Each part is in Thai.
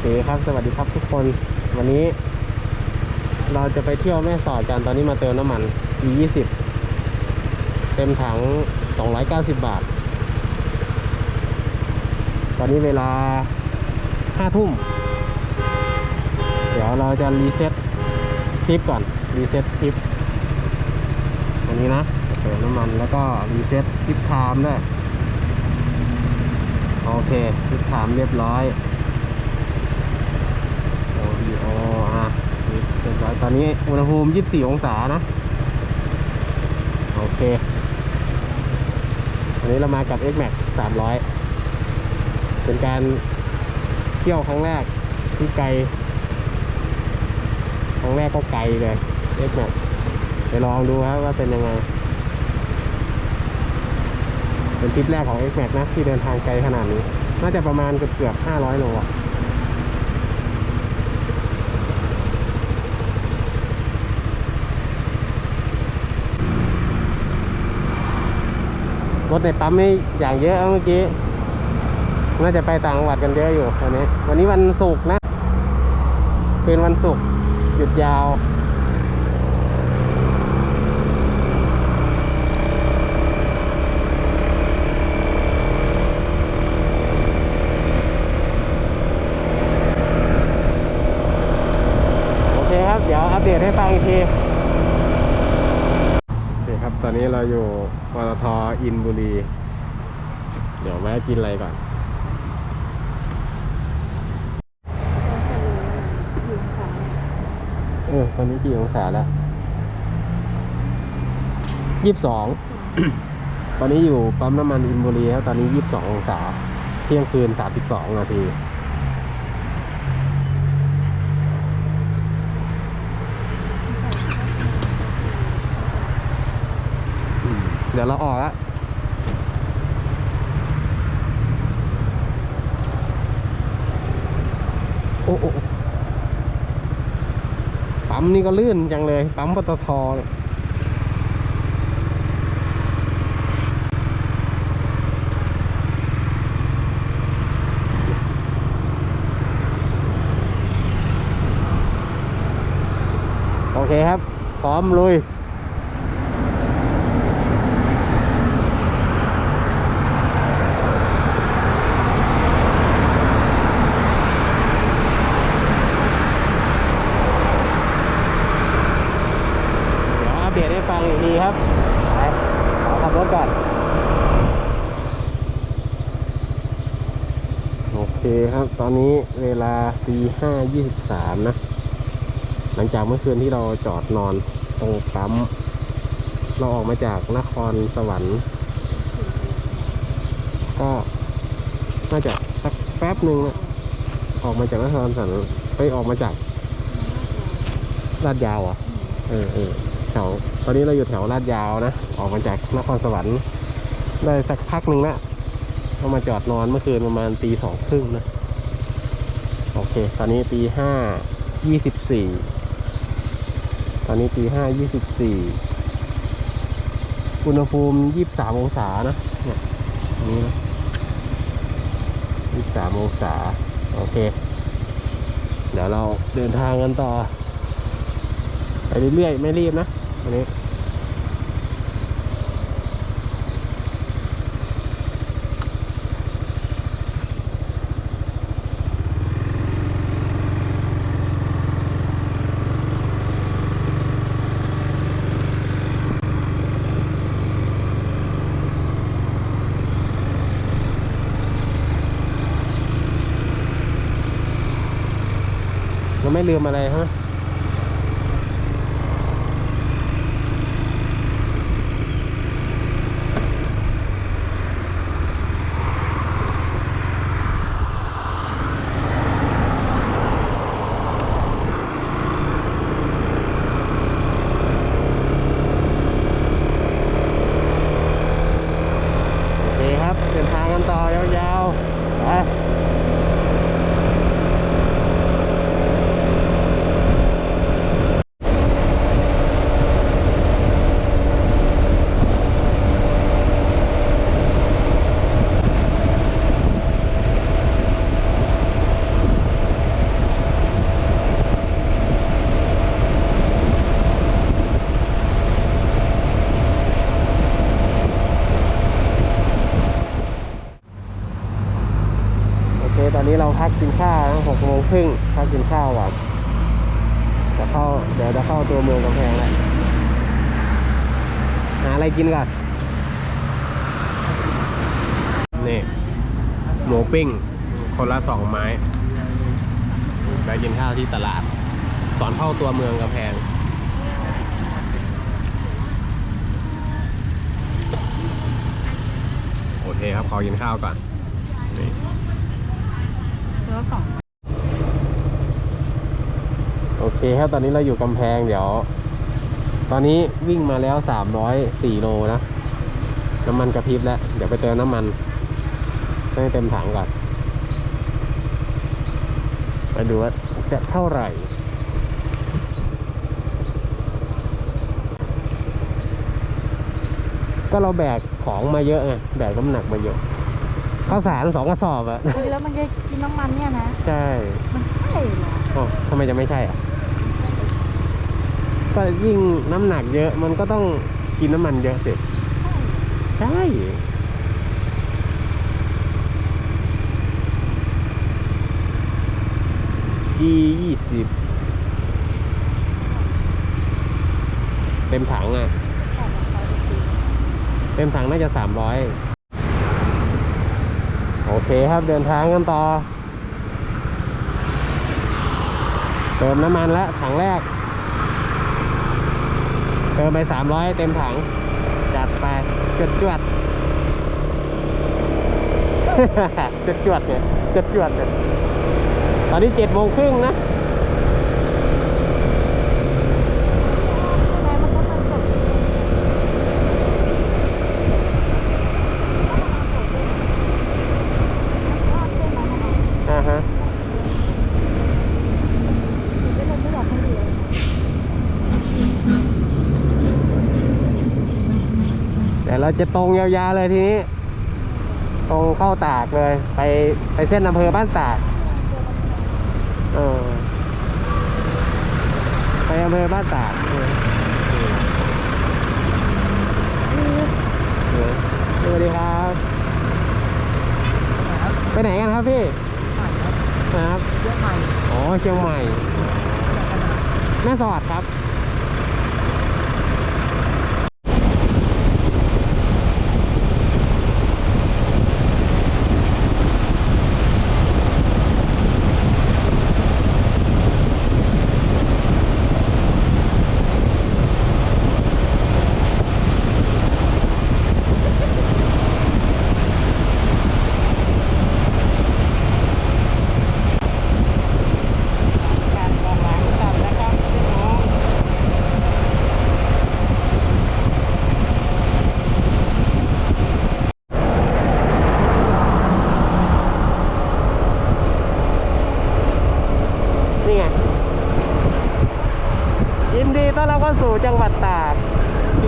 เคครับสวัสดีครับทุกคนวันนี้ เราจะไปเที่ยวแม่สอดกันตอนนี้มาเติมน้ำมัน E20 เต็มถัง 290 บาท ตอนนี้เวลา 5 ทุ่ม เดี๋ยวเราจะรีเซ็ตคลิปก่อน รีเซ็ตคลิปอันนี้นะเติมน้ำมันแล้วก็รีเซ็ตคลิปไทม์ด้วยโอเคคลิปไทม์เรียบร้อย โอดีโออะเรียบร้อย ตอนนี้อุณหภูมิ 24 องศานะ โอเค อันนี้เรามากับ X Max 300 เป็นการเที่ยวครั้งแรกที่ไกล ครั้งแรกก็ไกลเลย X Max ไปลองดูครับว่าเป็นยังไง เป็นทริปแรกของ X Max นะ ที่เดินทางไกลขนาดนี้ น่าจะประมาณเกือบเกือบ500 โลอะ รถในปั๊มนี่อย่างเยอะเมื่อกี้ น่าจะไปต่างจังหวัดกันเยอะอยู่วันนี้ วันนี้วันศุกร์นะเป็นวันศุกร์หยุดยาวโอเคครับเดี๋ยวอัปเดตให้ฟังอีกที ตอนนี้เราอยู่ปตทอินบุรี เดี๋ยวแวะกินอะไรก่อน เออ ตอนนี้กี่องศาแล้วยี่สิบสอง ตอนนี้อยู่ปั๊มน้ำมันอินบุรีครับ ตอนนี้ยี่สิบสององศา เที่ยงคืนสามสิบสองนาที อืมเดี๋ยวเราออกล้วโอ้โอ้โอ้ปั๊มนี่ก็ลื่นจังเลย ปั๊มปตทเนี่ยโอเคครับ พร้อมลุย เดี๋ยวอัปเด ตให้ฟังอีครับไปขอขับรถก่อนโอเคครับ ตอนนี้เวลาตีห้ายี่สิบสามนะ หลังจากเมื่อคืนที่เราจอดนอนตรงปั๊มเราออกมาจากนครสวรรค์ ก็น่าจะสักแป๊บหนึ่งนะออกมาจากนครสวรรค์ไปออกมาจากลาดยาวอะ เออเออแถวตอนนี้เราอยู่แถวลาดยาวนะ ออกมาจากนครสวรรค์ ได้สักพักหนึ่งละก็มาจอดนอนเมื่อคืนประมาณตีสองครึ่งนะ โอเค ตอนนี้ตีห้ายี่สิบสี่ตอนนี้ตีห้ายี่สิบสี่อุณหภูมิยี่สิบสามองศานะเนี่ยนี้นะยี่สามองศา โอเค เดี๋ยวเราเดินทางกันต่อ ไปเรื่อยๆ ไม่รีบนะ อันนี้เราไม่ลืมอะไรฮะ โอเคครับ เดินทางกันต่อยาวๆ ไป พักกินข้าวนะหกโมง ครึ่งพักกินข้าวก่อนจะเข้าเดี๋ยวจะเข้าตัวเมืองกำแพงแล้วหาอะไรกินก่อนนี่หมูปิ้ง คนละสองไม้ไปกินข้าวที่ตลาดก่อนเข้าตัวเมืองกำแพงโอเคครับ ขอกินข้าวก่อนนี่แล้วสองโอ เคครับตอนนี้เราอยู่กำแพงเดี๋ยว ตอนนี้วิ่งมาแล้วสามร้อยสี่โลนะน้ำมันกระพริบแล้ว เดี๋ยวไปเติมน้ำมัน ให้เต็มถังก่อนไปดูว่าจะเท่าไหร่ ก็เราแบกของมาเยอะไงแบกน้ำหนักมาเยอะข้าวสารสองกระสอบอะแล้วมันจะกินน้ำมันเนี่ยนะ ใช่ มันใช่เหรออ๋อทำไมจะไม่ใช่อะ ก็ยิ่งน้ำหนักเยอะมันก็ต้องกินน้ำมันเยอะสิใช่ e ยี่สิบเต็มถังอะ เต็มถังน่าจะสามร้อยโอเคครับเดินทางกันต่อ เติมน้ำมันแล้วถังแรก เติมไปสามร้อยเต็มถัง จัดไปจดจวดจดจวดเนี่ยจดจวดเนี่ยตอนนี้เจ็ดโมงครึ่งนะ แม่มันก็มันสดทอดใช่ไหมคะ อ่าฮะ ไม่ลงไม่บอกให้ดูเลย เดี๋ยวเรา จะตรงยาวๆเลยทีนี้ ตรงเข้าตากเลย ไปไปเส้นอำเภอบ้านตากเออไปอำเภอบ้านตากสวัสดีครับ ไปไหนกันครับพี่ครับเชียอะใหม่อ๋อเชียงใหม่แม่สอดครับ การมองหลังตัดนะครับพี่น้องนี่ไง ยินดีต้อนรับเข้าสู่จังหวัดตาก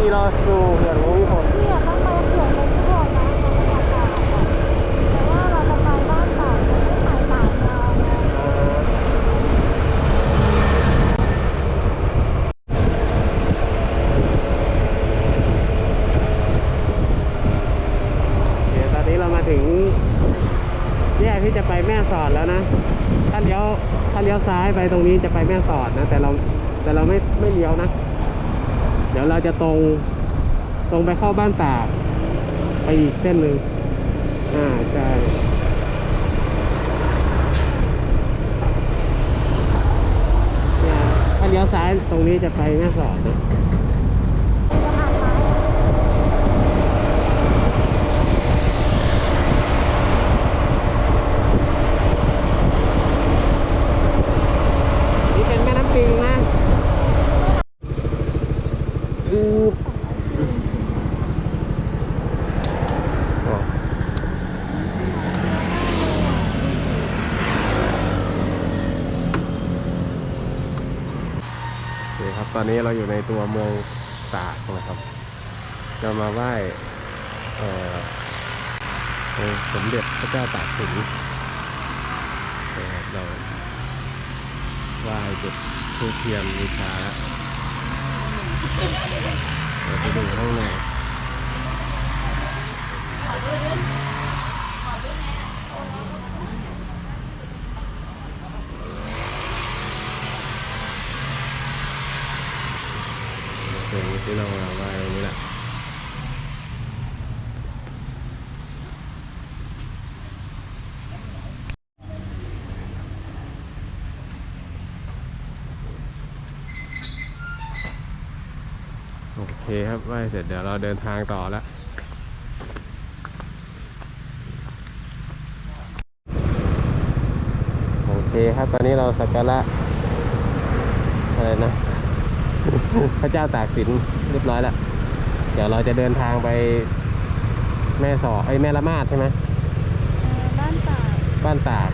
ที่รอสู่เขื่อนภูมิพลเนี่ยต้องไปเขื่อนไปที่โบสถ์นะเราจะไปตากอะแต่ว่าเราจะไปบ้านตากเราไม่ไปตากเราไงเดี๋ยวตอนนี้เรามาถึง แยกที่จะไปแม่สอดแล้วนะถ้าเลี้ยวถ้าเลี้ยวซ้ายไปตรงนี้จะไปแม่สอดนะ แต่เราแต่เราไม่ไม่เลี้ยวนะ เดี๋ยวเราจะตรงตรงไปเข้าบ้านตากไปอีกเส้นหนึ่งอ่าใช่ถ้าเลี้ยวซ้ายตรงนี้จะไปแม่สอดนะนี่เป็นแม่น้ำปิงนะ อืบอ๋อโอเครับ ตอนนี้เราอยู่ในตัวเมืองตากนะครับ จะมาไหว้สมเด็จพระเจ้าตากสินนะครับเราไหว้จุดทูเทียนบูชา เราไปดูข้างในเดี๋ยวที่เรามาไหว้ตรงนี้แหละ คครับไหว้เสร็จเดี๋ยวเราเดินทางต่อแล้วโอเคครับตอนนี้เราสักการะอะไรนะ พระเจ้าตากสินเรียบร้อยแล้ว เดี๋ยวเราจะเดินทางไปแม่สอดไอ้ยแม่ละมาดใช่ไหมเอ่อบ้านตากบ้านตาก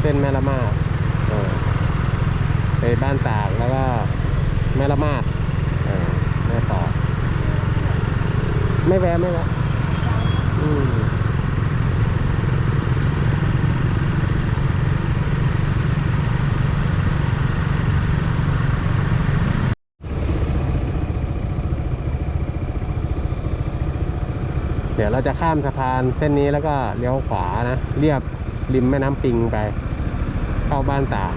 เส้นแม่ละมาดเออไปบ้านตากแล้วก็แม่ละมาดเออแม่สอด ไม่แวะไม่แวะอืมเดี๋ยวเราจะข้ามสะพานเส้นนี้แล้วก็เลี้ยวขวานะ เรียบริมแม่น้ำปิงไป เข้าบ้านตาก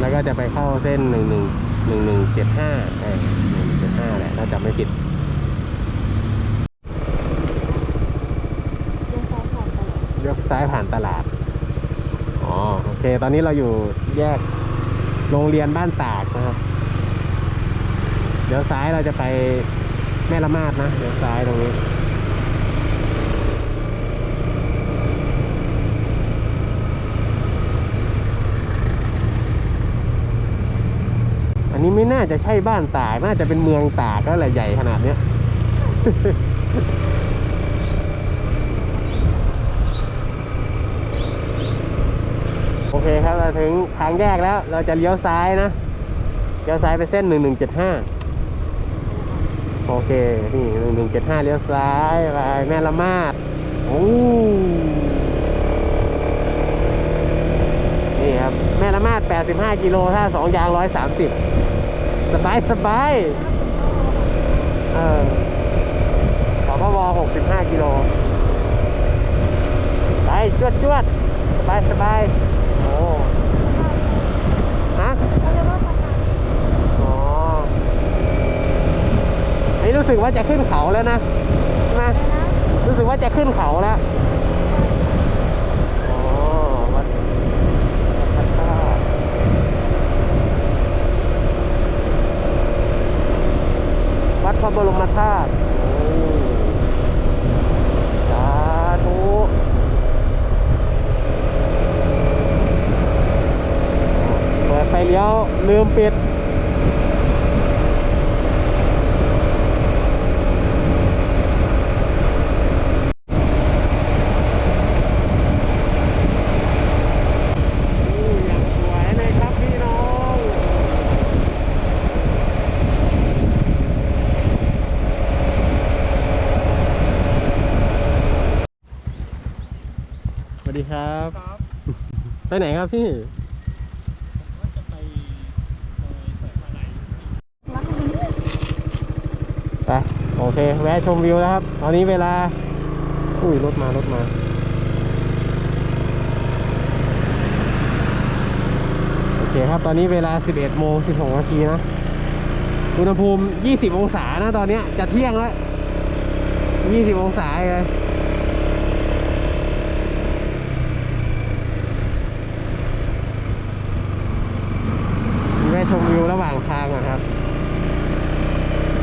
แล้วก็จะไปเข้าเส้นหนึ่งหนึ่งหนึ่งหนึ่งเจ็ดห้าเออหนึ่งเจ็ดห้าแหละถ้าจำไม่ผิด เลี้ยว ซ้ายผ่านตลาด อ๋อ โอเค ตอนนี้เราอยู่แยกโรงเรียนบ้านตากนะครับ เดี๋ยวซ้ายเราจะไปแม่ละมาดนะ เดี๋ยวซ้ายตรงนี้อันนี้ไม่น่าจะใช่บ้านตาก น่าจะเป็นเมืองตากแล้วแหละใหญ่ขนาดเนี้ย โอเคครับเรา ถึงทางแยกแล้ว เราจะเลี้ยวซ้ายนะเลี้ยวซ้ายไปเส้นหนึ่งหนึ่งเจ็ดห้าโอเค นี่หนึ่งหนึ่งเจ็ดห้าเลี้ยวซ้ายไปแม่ละมาดโอ้นี่ครับ แม่ละมาดแปดสิบห้ากิโลถ้าสองยางร้อยสามสิบสบายสบายเออสพวหกสิบห้ากิโลไปจวดจวดสบายสบายโอ้ อ๋อนี่รู้สึกว่าจะขึ้นเขาแล้วนะใช่ไหมรู้สึกว่าจะขึ้นเขาแล้วอ๋อวัดวัดพระธาตุวัดพระบรมธาตุโอ้สาธุเปิดไฟเลี้ยวลืมปิดอู้อย่างสวยเลยครับพี่น้องสวัสดีครับครับ ไปไหนครับพี่ ว่าจะไปซอยสายมาลัย รักนี้ ไปโอเค แวะชมวิวนะครับ ตอนนี้เวลา อุ้ยรถมารถมาโอเคครับตอนนี้เวลา 11โมง16นาทีนะอุณหภูมิ 20 องศานะตอนเนี้ยจะเที่ยงแล้ว 20 องศาเลย แวะชมวิวระหว่างทางก่อนครับ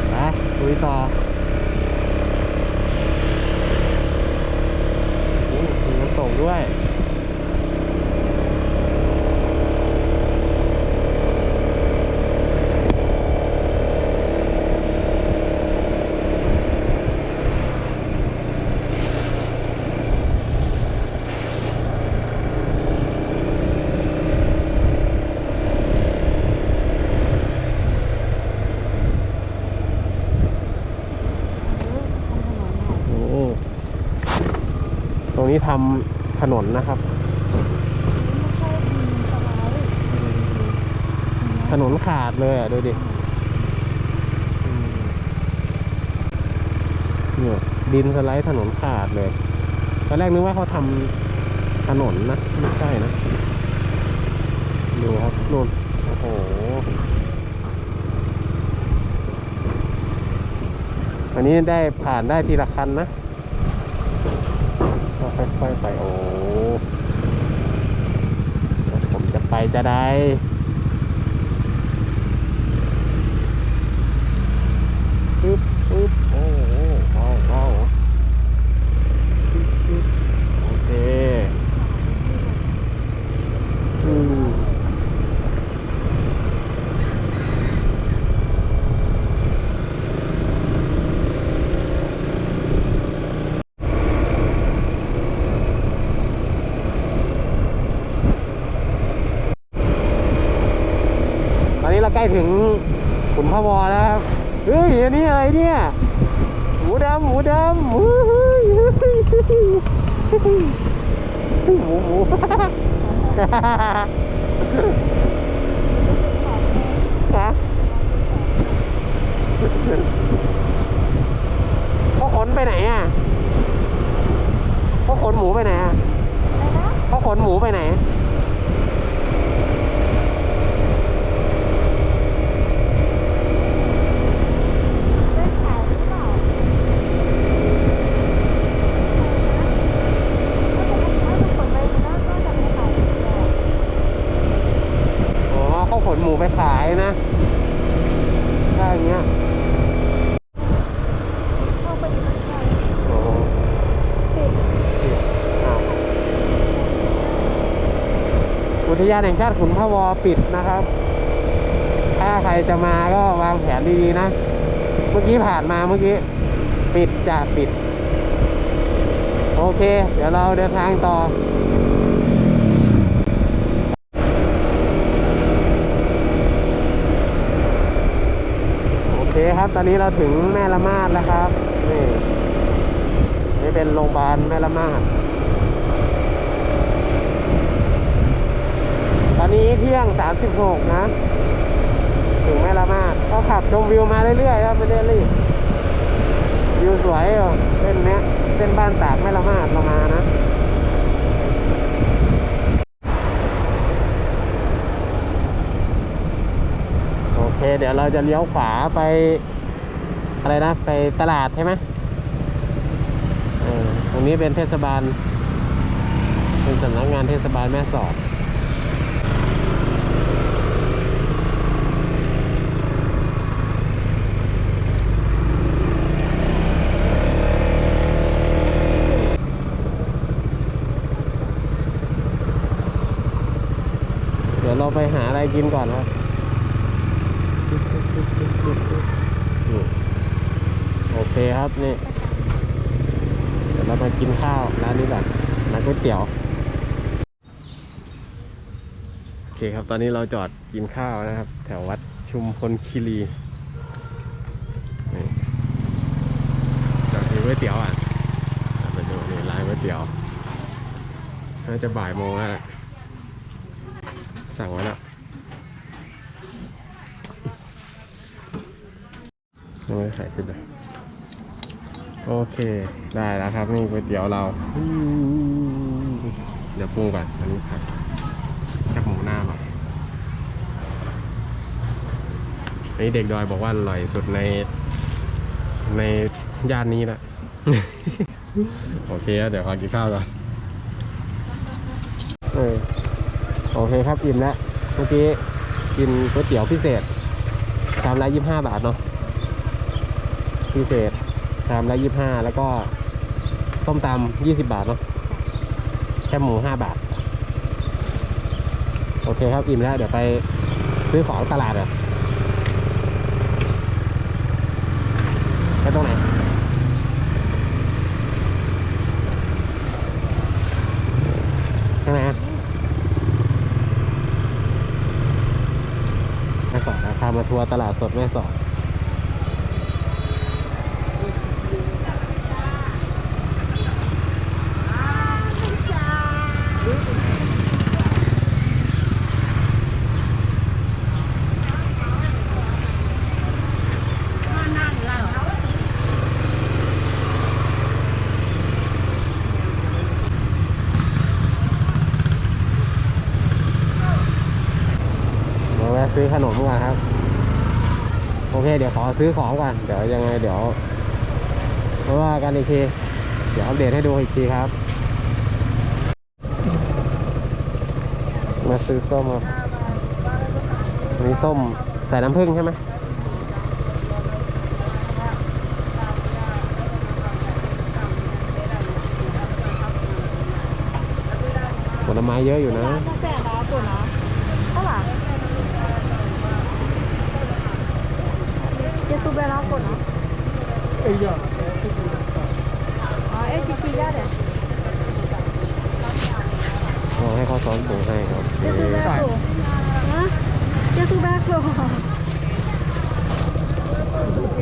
ไปคุ ยต่อโอ้มีน้ำตกด้วย โอ้ ตรงนี้ทำถนนนะครับ ถนนขาดเลยอะดูดิเนี่ยดินสไลด์ถนนขาดเลย ตอนแรกนึกว่าเขาทำถนนนะ ไม่ใช่นะดูครับนู่นโอ้โหอันนี้ได้ผ่านได้ทีละคันนะค่อยๆไปโอ้ผมจะไปจะได้ ปึ๊บปึ๊บโอ้โหว้าวว้าวปึ๊บปึ๊บโอเค อืมตอนนี้เราใกล้ถึงขุนพระวอแล้วครับ เฮ้ย อันนี้อะไรเนี่ย หมูดำ หมูดำหมูเฮ้ยเฮ้ยเฮ้ยเฮ้ยหมูหมู ฮะพ่อขนไปไหนอะพ่อขนหมูไปไหนอะ อะไรนะ พ่อ ขนหมูไปไหน ได้ขายหรือเปล่าถ้าผมถ้าผมขนไปแล้วก็จะไม่ขายอีกแล้ว อ๋อเขาขนหมูไปขายนะถ้าอย่างเงี้ย เข้าไปอีกไม่ได้ อ๋อ ปิด อ้าวอุท ยานแห่งชาติขุนพะวอปิดนะครับ ถ้าใครจะมาก็วางแผนดีๆนะ เมื่อกี้ผ่านมาเมื่อกี้ ปิดจะปิด โอเค เดี๋ยวเราเดินทางต่อโอเคครับ ตอนนี้เราถึงแม่ละมาดแล้วครับ นี่นี่เป็นโรงพยาบาลแม่ละมาด ต อนนี้เที่ยง 36 นะ ถึงแม่ละมาดก็ขับชมวิวมาเรื่อยๆครับไม่ได้รีบวิวสวยอยู่เส้นเนี้ยเส้นบ้านตากแม่ละมาดเรามานะโอเคเดี๋ยวเราจะเลี้ยวขวาไป อะไรนะ ไปตลาดใช่ไหมตรงนี้เป็นเทศบาล เป็นสำนักงานเทศบาลแม่สอด เราไปหาอะไรกินก่อนครับโอเคครับนี่ เดี๋ยวเรามากินข้าวร้านนี้ก่อนร้านก๋วยเตี๋ยว โอเคครับ ตอนนี้เราจอดกินข้าวนะครับ แถววัดชุมพลคีรีนี่จอดกินก๋วยเตี๋ยวอะไปดูนี่ร้านก๋วยเตี๋ยว น่าจะบ่ายโมงแล้ว สั่งไว้แล้วยังไม่ได้ใส่ขึ้นเลยโอเค ได้แล้วครับ นี่ก๋วยเตี๋ยวเรา เดี๋ยวปรุงก่อนอันนี้ครับแคบหมูหน้าก่อนอันนี้เด็กดอยบอกว่าอร่อยสุดในในย่านนี้แหละ โอเค เดี๋ยวขอกินข้าวก่อนเออ โอเคครับอิ่มแล้วเมื่อกี้กินก๋วยเตี๋ยวพิเศษชามละยี่ห้าบาทเนาะพิเศษชามละยี่ห้าแล้วก็ส้มตำยี่สิบาทเนาะแค่หมูห้าบาท โอเคครับอิ่มแล้วเดี๋ยวไปซื้อของตลาดอะไปตรงไหน ข้างในอะแม่สอดนะพามาทัวร์ ตลาดสดแม่สอด มาแวะซื้อขนมก่อนครับ โอ เดี๋ยวขอซื้อของก่อน เดี๋ยวยังไงเดี๋ยวมาว่ากันอีกที เดี๋ยวอัปเดตให้ดูอีกทีครับ มาซื้อส้มครับอันนี้ส้มใส่น้ำผึ้งใช่ไหมผลไม้เยอะอยู่นะ ตั้งแต่ร้านตัวนะเท่าไหร่เจตูเบลล์ก่อนนะ kıyar. Aa, evet kıyar. ลองให้เขาซ้อมปูให้ครับ Cezu bako. Ha? Cezu bako.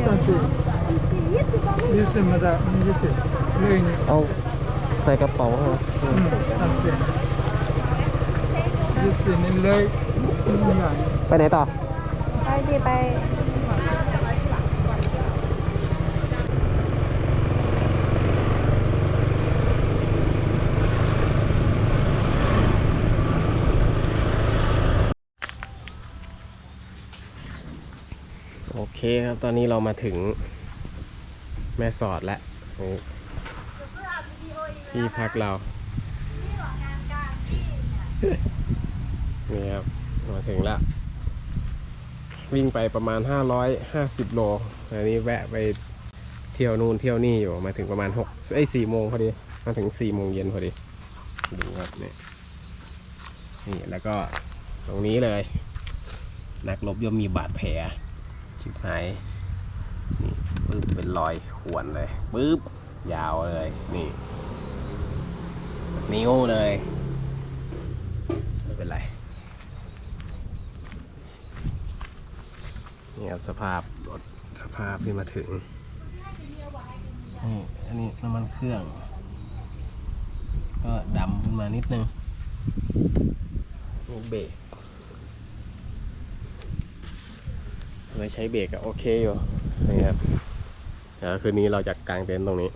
Sanki birisi mada, birisi. Leyin. เอาใส่กระเป๋าครับ Sanki. Birisinin ley. Yani. ไปไหนต่อ Haydi bay. เคครับ ตอนนี้เรามาถึงแม่สอดแล้วที่พักเรานี่ครับ มาถึงแล้ว วิ่งไปประมาณ 550 โล อันนี้แวะไปเที่ยวนู่นเที่ยวนี่อยู่ มาถึงประมาณ6ไอ้4โมงพอดี มาถึง 4 โมงเย็นพอดี ดูครับเนี่ยนี่แล้วก็ตรงนี้เลย นักรบย่อมมีบาดแผล ชิบหายนี่ปึ๊บเป็นรอยข่วนเลยปึ๊บยาวเลยนี่นิ้วเลยไม่เป็นไรนี่ครับสภาพรถสภาพที่มาถึงนี่อันนี้น้ำมันเครื่อง ก็ดำขึ้นมานิดนึงนี่เบรก เราใช้เบรกอะโอเคอยู่นี่ครับเดี๋ยวคืนนี้เราจะกางเต็นท์ตรงนี้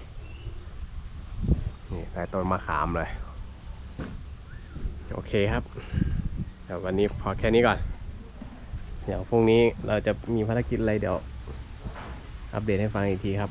นี่ใต้ต้นมะขามเลย โอเคครับเดี๋ยววันนี้พอแค่นี้ก่อน เดี๋ยวพรุ่งนี้เราจะมีภารกิจอะไรเดี๋ยว อัปเดตให้ฟังอีกทีครับ